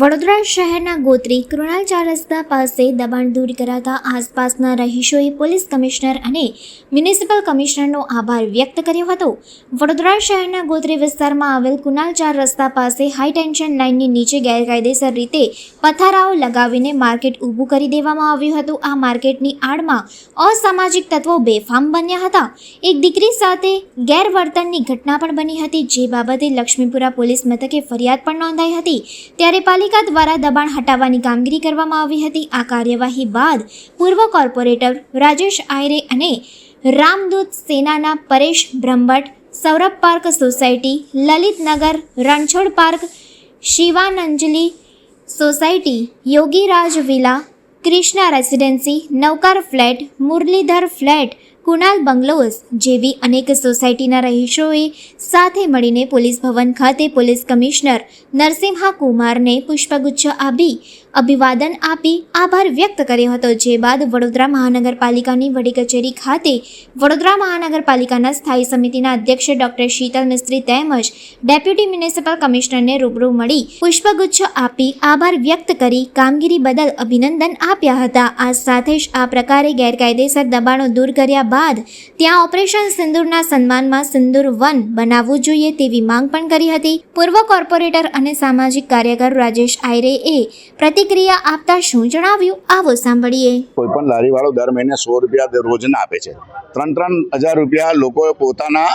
વડોદરા શહેરના ગોત્રી કૃણાલ ચાર રસ્તા પાસે દબાણ દૂર કરાતા આસપાસના રહીશોએ પોલીસ કમિશનર અને મ્યુનિસિપલ કમિશનરનો આભાર વ્યક્ત કર્યો હતો. વડોદરા શહેરના ગોત્રી વિસ્તારમાં આવેલ કુનાલ ચાર રસ્તા પાસે હાઈ ટેન્શન લાઇનની નીચે ગેરકાયદેસર રીતે પથારાઓ લગાવીને માર્કેટ ઊભું કરી દેવામાં આવ્યું હતું. આ માર્કેટની આડમાં અસામાજિક તત્વો બેફામ બન્યા હતા. એક દીકરી સાથે ગેરવર્તનની ઘટના પણ બની હતી, જે બાબતે લક્ષ્મીપુરા પોલીસ મથકે ફરિયાદ પણ નોંધાઈ હતી. ત્યારે પાલિકા દ્વારા દબાણ હટાવવાની કામગીરી કરવામાં આવી હતી. આ કાર્યવાહી બાદ પૂર્વ કોર્પોરેટર રાજેશ આયરે અને રામદૂત સેનાના Paresh Brahmbhatt, Saurabh park society, Lalitnagar, Ranchhod park, Shivananjali society, Yogiraj villa Krishna residency Navkar flat, Muralidhar flat Kunal bungalows જેવી અનેક સોસાયટીના રહીશોએ સાથે મળીને પોલીસ ભવન ખાતે પોલીસ કમિશનર નરસિંહા કુમારને પુષ્પગુચ્છ આપી અભિવાદન આપી આભાર વ્યક્ત કર્યો હતો. જે બાદ વડોદરા મહાનગરપાલિકાની વડી કચેરી ખાતે વડોદરા મહાનગરપાલિકાના સ્થાયી સમિતિના અધ્યક્ષ ડોક્ટર શીતલ મિસ્ત્રી તેમજ ડેપ્યુટી મ્યુનિસિપલ કમિશનરને રૂબરૂ મળી પુષ્પગુચ્છ આપી આભાર વ્યક્ત કરી કામગીરી બદલ અભિનંદન આપ્યા હતા. આ સાથે જ આ પ્રકારે ગેરકાયદેસર દબાણો દૂર કર્યા બાદ ત્યાં ઓપરેશન સિંદૂરના સન્માનમાં સિંદૂર વન બનાવવું જોઈએ તેવી માંગ પણ કરી હતી. પૂર્વ કોર્પોરેટર અને સામાજિક કાર્યકર રાજેશ આયરેએ પ્રતિક્રિયા આપતા શું જણાવ્યું? આવો સાંભળીએ. કોઈ પણ લારીવાળો દર મહિને સો રૂપિયા રોજના આપે છે. ત્રણ ત્રણ હજાર રૂપિયા લોકો પોતાના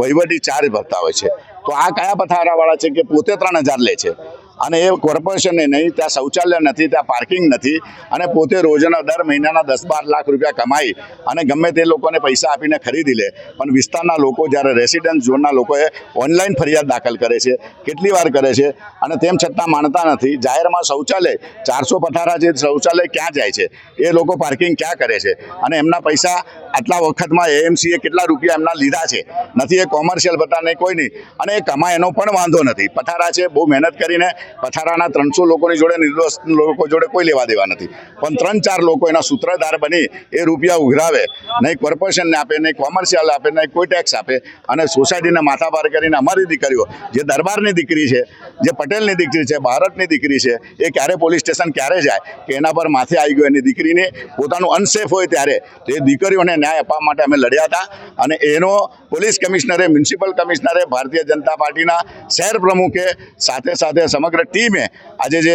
વહીવટી ચાર્જ ભરતા હોય છે. તો આ કયા પથારાવાળા છે કે પોતે ત્રણ હજાર લે છે? અને એ કોર્પોરેશનને નહીં, ત્યાં શૌચાલય નથી, ત્યાં પાર્કિંગ નથી અને પોતે રોજના દર મહિનાના દસ બાર લાખ રૂપિયા કમાઈ અને ગમે તે લોકોને પૈસા આપીને ખરીદી લે. પણ વિસ્તારના લોકો જ્યારે રેસિડેન્સ ઝોનના લોકોએ ઓનલાઈન ફરિયાદ દાખલ કરે છે, કેટલી વાર કરે છે અને તેમ છતાં માનતા નથી. જાહેરમાં શૌચાલય, ચારસો પથારા જે શૌચાલય ક્યાં જાય છે, એ લોકો પાર્કિંગ ક્યાં કરે છે? અને એમના પૈસા આટલા વખતમાં એએમસીએ કેટલા રૂપિયા એમના લીધા છે? નથી એ કોમર્શિયલ બતા નહીં કોઈ નહીં. અને એ કમાય એનો પણ વાંધો નથી. પથારા છે, બહુ મહેનત કરીને પથારાના ત્રણસો લોકોની જોડે, નિર્દોષ લોકો જોડે કોઈ લેવા દેવા નથી. પણ ત્રણ ચાર લોકો એના સૂત્રધાર બની, એ રૂપિયા ઉઘરાવે. નહીં કોર્પોરેશનને આપે નહીં કોમર્શિયલ આપે નહીં કોઈ ટેક્સ આપે. અને સોસાયટીને માથાભાર કરીને અમારી દીકરીઓ, જે દરબારની દીકરી છે, જે પટેલની દીકરી છે, ભારતની દીકરી છે, એ ક્યારે પોલીસ સ્ટેશન ક્યારે જાય, કે એના પર માથે આવી ગયો એની દીકરીને, પોતાનું અનસેફ હોય ત્યારે. તો દીકરીઓને ન્યાય આપવા માટે અમે લડ્યા હતા. અને એનો પોલીસ કમિશનરે, મ્યુનિસિપલ કમિશનરે, ભારતીય જનતા પાર્ટીના શહેર પ્રમુખે સાથે સાથે સમગ્ર ટીમે આજે જે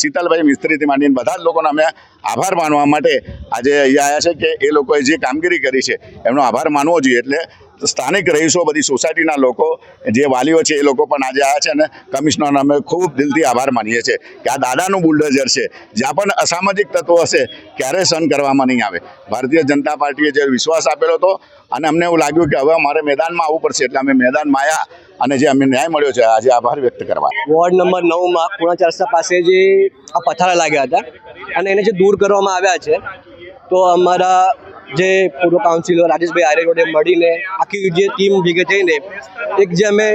શીતલભાઈ મિસ્ત્રીથી માંડીને બધા જ લોકોનો અમે આભાર માનવા માટે આજે અહીંયા આવ્યા છે કે એ લોકોએ જે કામગીરી કરી છે, એમનો આભાર માનવો જોઈએ. એટલે સ્થાનિક રહીશો, બધી સોસાયટીના લોકો, જે વાલીઓ છે, એ લોકો પણ આજે આવ્યા છે અને કમિશનરનો અમે ખૂબ દિલથી આભાર માનીએ છીએ કે આ દાદાનું બુલડોઝર છે. જ્યાં પણ અસામાજિક તત્વો હશે, ક્યારે સહન કરવામાં નહીં આવે. ભારતીય જનતા પાર્ટીએ જે વિશ્વાસ આપેલો હતો અને અમને એવું લાગ્યું કે હવે અમારે મેદાનમાં આવવું પડશે, એટલે અમે મેદાનમાં આવ્યા અને જે અમને ન્યાય મળ્યો છે, આજે આભાર વ્યક્ત કરવા. વોર્ડ નંબર નવમાં પૂર્ણ રસ્તા પાસે જે આ પથારા લાગ્યા હતા અને એને જે દૂર કરવામાં આવ્યા છે, તો અમારા જે પૂર્વ કાઉન્સિલર રાજેશભાઈ આર્ય જોડે મળીને આખી જે ટીમ ભેગે થઈને એક જે અમે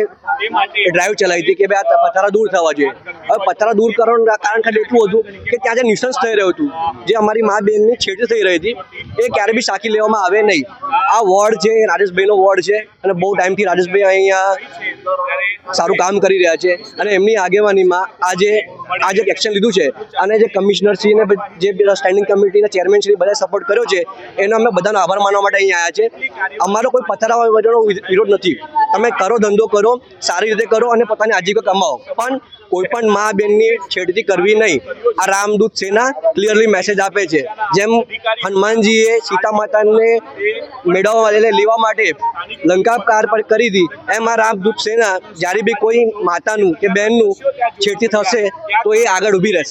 ડ્રાઈવ ચલાવી હતી કે ભાઈ આ પથારા દૂર થવા જોઈએ. હવે પથારા દૂર કરવાનું કારણ ખાલી એટલું હતું કે ત્યાં જે નિશંસ થઈ રહ્યું હતું, જે અમારી મા બેનની છેડી થઈ રહી હતી, એ ક્યારે બી સાકી લેવામાં આવે નહીં. આ વોર્ડ છે રાજેશભાઈનો વોર્ડ છે અને બહુ ટાઈમથી રાજેશભાઈ અહીંયા સારું કામ કરી રહ્યા છે અને એમની આગેવાનીમાં આજે આ જે એક્શન લીધું છે અને જે કમિશનર શ્રી ને જે સ્ટેન્ડિંગ કમિટીના ચેરમેન શ્રી બધા સપોર્ટ કર્યો છે એનો અમે બધાનો આભાર માનવા માટે અહીંયા આવ્યા છે. અમારો કોઈ પથરાવા વગરનો વિરોધ નથી. તમે કરો ધંધો કરો, સારી રીતે કરો અને પોતાની આજીવિકા કમાઓ પણ કોઈ પણ મા બેનની છેડતી કરવી નહીં. આ રામદૂત સેના ક્લિયરલી મેસેજ આપે છે. જેમ હનુમાનજીએ સીતા માતાને મેળવવા એટલે લેવા માટે લંકા પાર પર કરી હતી, એમ આ રામદૂત સેના, જ્યારે બી કોઈ માતાનું કે બહેનનું છેડતી થશે, તો એ આગળ ઊભી રહેશે.